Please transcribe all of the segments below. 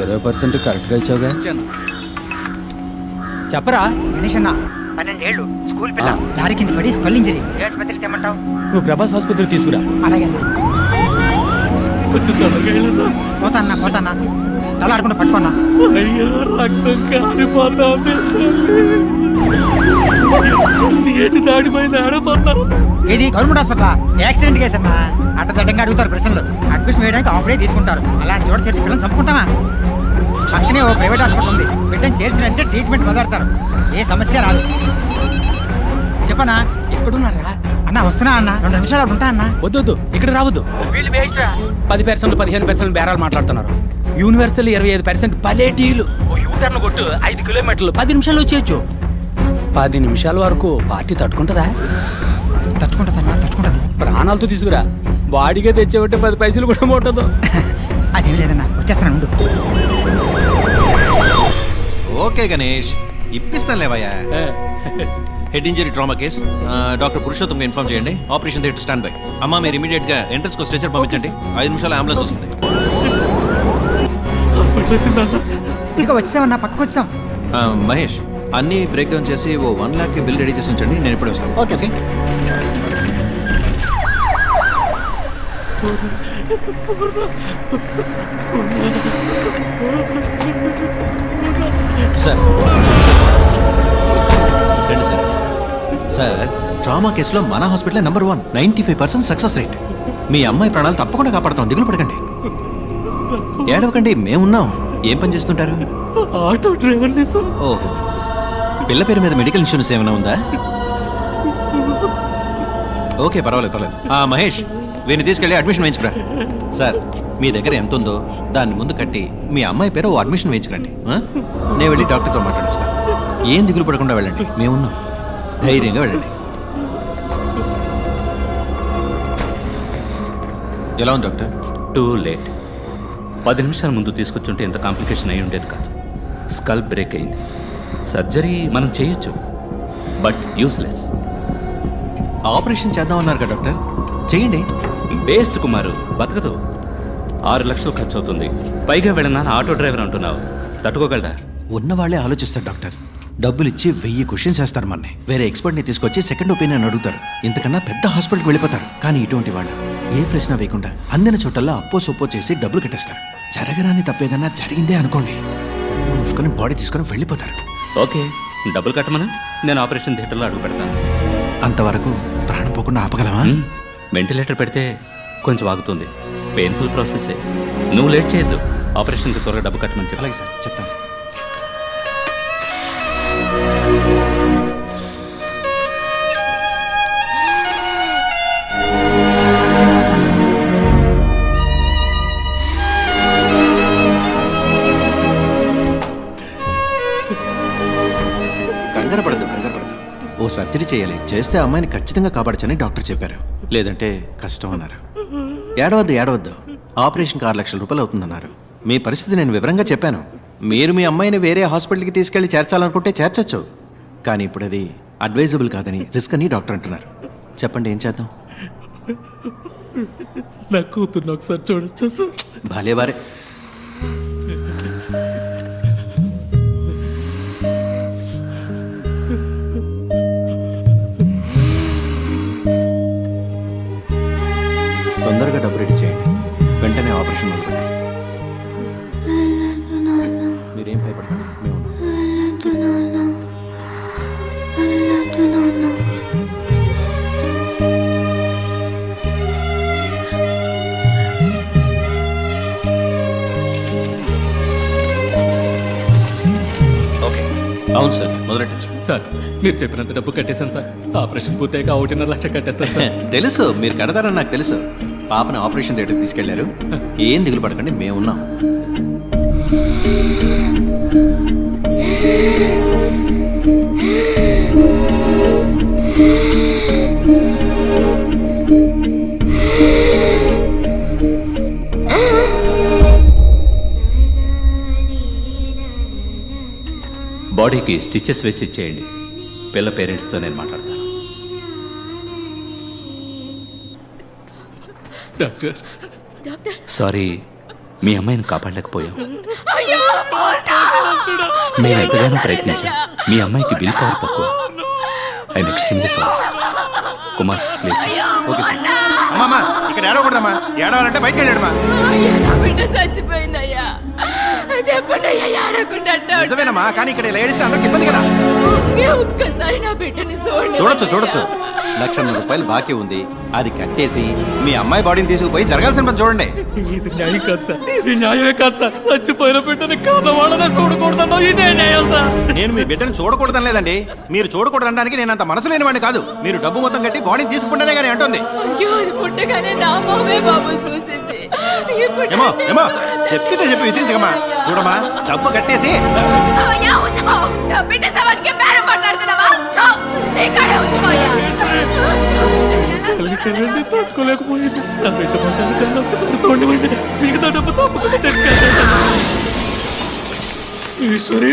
ఇరవై పర్సెంట్ కరెక్ట్గా ఇచ్చావుగా. చెప్పరా? గణేష్ అన్న. పన్నెండేళ్ళు స్కూల్ పిల్ల. లారీ కింద పడి స్కల్ ఇంజరీ ఏ ఆసుపత్రికి తెమ్మంటావు నువ్వు ప్రభాస్ ఆసుపత్రికి తీసుకురా. అలాగే అన్న పోతా అన్న. పోతా అన్న తల ఆడకుండా పట్టుకున్నా. అయ్యా రక్తం కారిపోతా చేసి దాడిపోయింది ఆడపోతా ఇది గవర్నమెంట్ హాస్పిటల్? యాక్సిడెంట్ కేసు అన్న అడ్డదడ్డంగా అడుగుతారు ప్రశ్నలు. అడ్మిషన్ వేయడానికి ఆఫ్ డే తీసుకుంటారు. అలాంటి చోట చేర్చి పిల్లలు చంపుకుంటామా? పక్కనే ఓ ప్రైవేట్ హాస్పిటల్ ఉంది. బిడ్డను చేర్చినంటే ట్రీట్మెంట్ మొదలెడతారు. ఏ సమస్య రాదు. చెప్పనా? ఎక్కడున్నారా? అన్న వస్తున్నా అన్న. రెండు నిమిషాలు అక్కడ ఉంటా అన్న. వద్దొద్దు ఇక్కడ రావద్దు. పది పర్సెంట్ పదిహేను పర్సెంట్ బేరాలు మాట్లాడుతున్నారు. యూనివర్సల్ ఇరవై ఐదు పర్సెంట్ పలేటీలు ఓ యూటర్న్ కొట్టు ఐదు కిలోమీటర్లు. పది నిమిషాలు వచ్చేయచ్చు పది నిమిషాల వరకు పార్టీ తట్టుకుంటుందా? తట్టుకుంటుంది అన్న తట్టుకుంటుంది. ప్రాణాలతో తీసుకురా. బాడీగా తెచ్చేవంటే పది పైసలు కూడా ముట్టదు అదేం లేదన్నా వచ్చేస్తాను ఉండు. ఓకే గణేష్ ఇప్పిస్తాను లేవయ్యా. Head injury trauma case doctor Purushottam inform చేయండి. ఆపరేషన్ థియేటర్ స్టాండ్ బై అమ్మా మీరు ఇమీడియట్గా ఎంట్రన్స్కు స్ట్రెచర్ పంపించండి. ఐదు నిమిషాలు అంబులెన్స్ వస్తుంది. ఇక వచ్చామన్నా పక్కకు వచ్చాం మహేష్ అన్ని బ్రేక్ డౌన్ చేసి ఓ వన్ లాక్ బిల్ రెడీ చేసి ఉంచండి నేను ఇప్పుడే వస్తాను. ఓకే. ఓకే? సార్. రండి సార్. సార్ ట్రామా కేసులో మన hospital number one ninety five percent success rate మీ అమ్మాయి ప్రాణాలు తప్పకుండా కాపాడతాం దిగులు పడకండి. ఏడవకండి మేమున్నాం. ఏం పని చేస్తుంటారు? ఆటో డ్రైవర్ ఓహో. పిల్ల పేరు మీద మెడికల్ ఇన్సూరెన్స్ ఏమైనా ఉందా? ఓకే పర్వాలేదు పర్వాలేదు. ఆ మహేష్ వీరిని తీసుకెళ్ళి అడ్మిషన్ వేయించుకురా. సార్ మీ దగ్గర ఎంత ఉందో దాన్ని ముందు కట్టి మీ అమ్మాయి పేరు ఓ అడ్మిషన్ వేయించుకురండి. ఆ? నేను వెళ్ళి డాక్టర్తో మాట్లాడిస్తాను ఏం దిగులు పడకుండా వెళ్ళండి. మేమున్నాం. ధైర్యంగా వెళ్ళండి. ఎలా ఉంది డాక్టర్? Too late. పది నిమిషాల ముందు తీసుకొచ్చుంటే ఇంత కాంప్లికేషన్ అయి ఉండేది కాదు. స్కల్ బ్రేక్ అయింది. సర్జరీ మనం చేయొచ్చు. But useless. ఆపరేషన్ చేద్దామన్నారు కదా డాక్టర్? చేయండి. బేస్ట్ కుమారు బతకదు. ఆరు లక్షలు ఖర్చు అవుతుంది పైగా వెళ్ళినా ఆటో డ్రైవర్ అంటున్నావు. తట్టుకోగలరా ఉన్న వాళ్ళే ఆలోచిస్తారు డాక్టర్. డబ్బులు ఇచ్చి వెయ్యి క్వశ్చన్స్ వేస్తారు మనని. వేరే ఎక్స్పర్ట్ని తీసుకొచ్చి సెకండ్ ఒపీనియన్ అడుగుతారు. ఇంతకన్నా పెద్ద హాస్పిటల్కి వెళ్ళిపోతారు. కానీ ఇటువంటి వాళ్ళు ఏ ప్రశ్న వేయకుండా అందిన చోటల్లో అప్పో సొప్పో చేసి డబ్బులు కట్టేస్తారు. జరగరాని తప్పేదన్నా జరిగిందే అనుకోండి. మూసుకొని బాడీ తీసుకొని వెళ్ళిపోతారు. ఓకే డబ్బులు కట్టమను. నేను ఆపరేషన్ థియేటర్లో అడుగు పెడతాను. అంతవరకు ప్రాణం పోకుండా ఆపగలమా? వెంటిలేటర్ పెడితే కొంచెం ఆగుతుంది. పెయిన్ఫుల్ ప్రాసెసే. నువ్వు లేట్ చేయొద్దు. ఆపరేషన్కి త్వరగా డబ్బు కట్టమని చెప్పాలి అలాగే సార్ చెప్తాను. సర్జరీ చేయాలి. చేస్తే అమ్మాయిని ఖచ్చితంగా కాపాడచ్చని డాక్టర్ చెప్పారు. లేదంటే కష్టం అన్నారు. ఏడవద్దు ఏడవద్దు. ఆపరేషన్కి ఆరు లక్షల రూపాయలు అవుతుందన్నారు. మీ పరిస్థితి నేను వివరంగా చెప్పాను. మీరు మీ అమ్మాయిని వేరే హాస్పిటల్కి తీసుకెళ్ళి చేర్చాలనుకుంటే చేర్చచ్చు. కానీ ఇప్పుడు అది అడ్వైజబుల్ కాదని రిస్క్ అని డాక్టర్ అంటున్నారు. చెప్పండి ఏం చేద్దాం? నా కూతుర్ని ఒకసారి చూడొచ్చు భలే వారే తొందరగా డబ్బు రెడీ చేయండి. వెంటనే ఆపరేషన్ మీరేం భయపడకండి మేము. ఓకే. అవును సార్ మొదలెట్టచ్చు సార్ మీరు చెప్పినంత డబ్బు కట్టేశాను సార్. ఆపరేషన్ పూర్తయ్యాక ఒకటిన్నర లక్ష కట్టేస్తాను సార్. తెలుసు మీరు కడతారని నాకు తెలుసు. పాపను ఆపరేషన్ థియేటర్కి తీసుకెళ్ళారు. ఏం దిగులు పడకండి మేమున్నాం బాడీకి స్టిచెస్ వేసి ఇచ్చేయండి. పిల్ల పేరెంట్స్తో నేను మాట్లాడతాను. డాక్టర్. సారీ మీ అమ్మాయిని కాపాడలేకపోయాం. మేము ఎంతగానో ప్రయత్నించాం. మీ అమ్మాయికి బిల్ పవర్ తక్కువ. ఐ ఎక్స్ట్రీమ్లీ సారీ కుమార్ లేచి ఓకే సార్ అమ్మమ్మా ఇక్కడ ఏడవకూడదమ్మా. ఏడవాలంటే బయటకు వెళ్ళాడమ్మా బిడ్డ చచ్చిపోయిందయ్యా. చెప్పండి అయ్యా ఏడకుండా నిజమేనమ్మా కానీ ఇక్కడ ఇలా ఏడిస్తే అందరికి ఇబ్బంది కదా. ఒకే ఒక్కసారి నా బిడ్డని చూడొచ్చు చూడొచ్చు. లక్షన్నర రూపాయలు బాకీ ఉంది. అది కట్టేసి మీ అమ్మాయి బాడీని తీసుకుపోయి జరగాల్సిన పని చూడండి. ఇది న్యాయం కాదు సార్. ఇది న్యాయమే కాదు సార్. చచ్చిపోయిన బిడ్డని కాదవాడనే చూడకూడదన్నా ఇదే న్యాయం సార్. నేను మీ బిడ్డను చూడకూడదని లేదండి. మీరు చూడకూడదనడానికి నేను అంత మనసు లేనివాడిని కాదు. మీరు డబ్బు మొత్తం కట్టి బాడీని తీసుకుంటేనే కానీ అంటుంది. అయ్యో అది పుట్టగానే నా మామే బాబు చూసింది. ఇప్పుడు ఏమో ఏమో. చెప్పితే చెప్పి విసిరించకమ్మా. చూడమ్మా డబ్బు కట్టేసి. ఛో, తట్టుకోలేకపోయింది నా బిడ్డ ఒక్కసారి మిగతా డబ్బు తప్పకుండా తెచ్చుకెళ్తాను ఈశ్వరి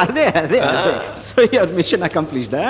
అదే అదే సో యువర్ మిషన్ అకంప్లీష్డా